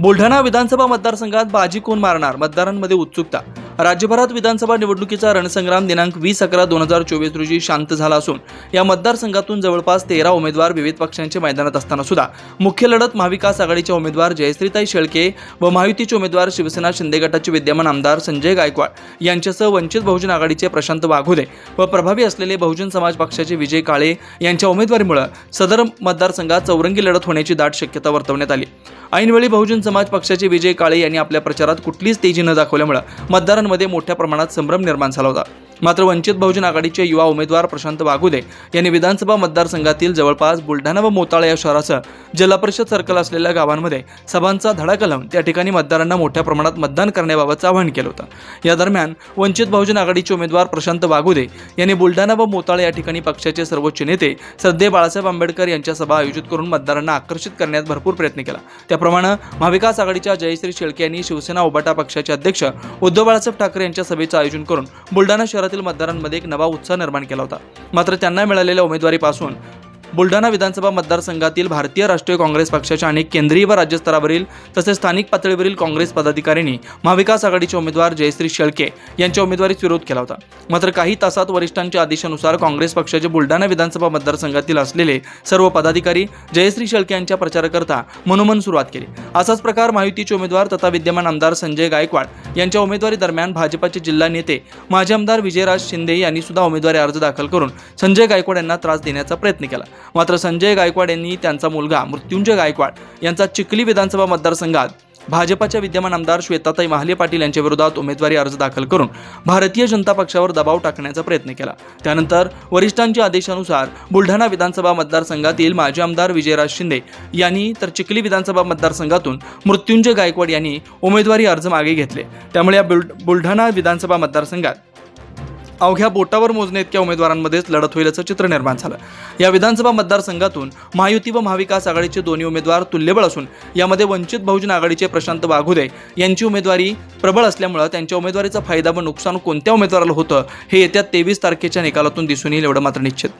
बुलढाणा विधानसभा मतदारसंघात बाजी कोण मारणार? मतदारांमध्ये उत्सुकता राज्यभरात विधानसभा निवडणुकीचा रणसंग्राम दिनांक वीस अकरा दोन हजार चोवीस रोजी शांत झाला असून या मतदारसंघातून जवळपास तेरा उमेदवार विविध पक्षांच्या मैदानात असताना सुद्धा मुख्य लढत महाविकास आघाडीच्या उमेदवार जयश्रीताई शेळके व महायुतीचे उमेदवार शिवसेना शिंदे गटाचे विद्यमान आमदार संजय गायकवाड यांच्यासह वंचित बहुजन आघाडीचे प्रशांत वाघोदे व प्रभावी असलेले बहुजन समाज पक्षाचे विजय काळे यांच्या उमेदवारीमुळे सदर मतदारसंघात चौरंगी लढत होण्याची दाट शक्यता वर्तवण्यात आली. ऐनवेळी बहुजन समाज पक्षाचे विजय काळे यांनी आपल्या प्रचारात कुठलीच तेजी न दाखवल्यामुळे मध्ये मोठ्या प्रमाणात संभ्रम निर्माण झाला होता. मात्र वंचित बहुजन आघाडीचे युवा उमेदवार प्रशांत वागुदे यांनी विधानसभा मतदारसंघातील जवळपास बुलढाणा व मोताळा या शहरासह जिल्हा परिषद सर्कल असलेल्या गावांमध्ये सभांचा धडा कलम त्या ठिकाणी मतदारांना मोठ्या प्रमाणात मतदान करण्याबाबतचं आवाहन केलं होतं. या दरम्यान वंचित बहुजन आघाडीचे उमेदवार प्रशांत वागुदे यांनी बुलढाणा व मोताळा या ठिकाणी पक्षाचे सर्वोच्च नेते सध्या बाळासाहेब आंबेडकर यांच्या सभा आयोजित करून मतदारांना आकर्षित करण्यात भरपूर प्रयत्न केला. त्याप्रमाणे महाविकास आघाडीच्या जयश्री शेळके यांनी शिवसेना उबाटा पक्षाचे अध्यक्ष उद्धव बाळासाहेब ठाकरे यांच्या सभेचं आयोजन करून बुलढाणा शहरात शहरातील मतदारांमध्ये एक नवा उत्साह निर्माण केला होता. मात्र त्यांना मिळालेल्या उमेदवारीपासून बुलढाणा विधानसभा मतदारसंघातील भारतीय राष्ट्रीय काँग्रेस पक्षाच्या अनेक केंद्रीय व राज्यस्तरावरील तसेच स्थानिक पातळीवरील काँग्रेस पदाधिकाऱ्यांनी महाविकास आघाडीचे उमेदवार जयश्री शेळके यांच्या उमेदवारीस विरोध केला होता. मात्र काही तासात वरिष्ठांच्या आदेशानुसार काँग्रेस पक्षाचे बुलढाणा विधानसभा मतदारसंघातील असलेले सर्व पदाधिकारी जयश्री शेळके यांच्या प्रचाराकरता मनोमन सुरुवात केली. असाच प्रकार महायुतीचे उमेदवार तथा विद्यमान आमदार संजय गायकवाड यांच्या उमेदवारी दरम्यान भाजपाचे जिल्हा नेते माजी आमदार विजयराज शिंदे यांनी सुद्धा उमेदवारी अर्ज दाखल करून संजय गायकवाड यांना त्रास देण्याचा प्रयत्न केला. मात्र संजय गायकवाड यांनी त्यांचा मुलगा मृत्युंजय गायकवाड यांचा चिखली विधानसभा मतदारसंघात भाजपाच्या विद्यमान आमदार श्वेताताई महाले पाटील यांच्या विरोधात उमेदवारी अर्ज दाखल करून भारतीय जनता पक्षावर दबाव टाकण्याचा प्रयत्न केला. त्यानंतर वरिष्ठांच्या आदेशानुसार बुलढाणा विधानसभा मतदारसंघातील माजी आमदार विजयराज शिंदे यांनी तर चिखली विधानसभा मतदारसंघातून मृत्युंजय गायकवाड यांनी उमेदवारी अर्ज मागे घेतले. त्यामुळे या बुल बुलढाणा विधानसभा मतदारसंघात अवघ्या बोटावर मोजणे इतक्या उमेदवारांमध्येच लढत होईल असं चित्र निर्माण झालं. या विधानसभा मतदारसंघातून महायुती व महाविकास आघाडीचे दोन्ही उमेदवार तुल्यबळ असून यामध्ये वंचित बहुजन आघाडीचे प्रशांत वाघुदे यांची उमेदवारी प्रबळ असल्यामुळं त्यांच्या उमेदवारीचा फायदा व नुकसान कोणत्या उमेदवाराला होतं हे येत्या तेवीस तारखेच्या निकालातून दिसून येईल एवढं मात्र निश्चित.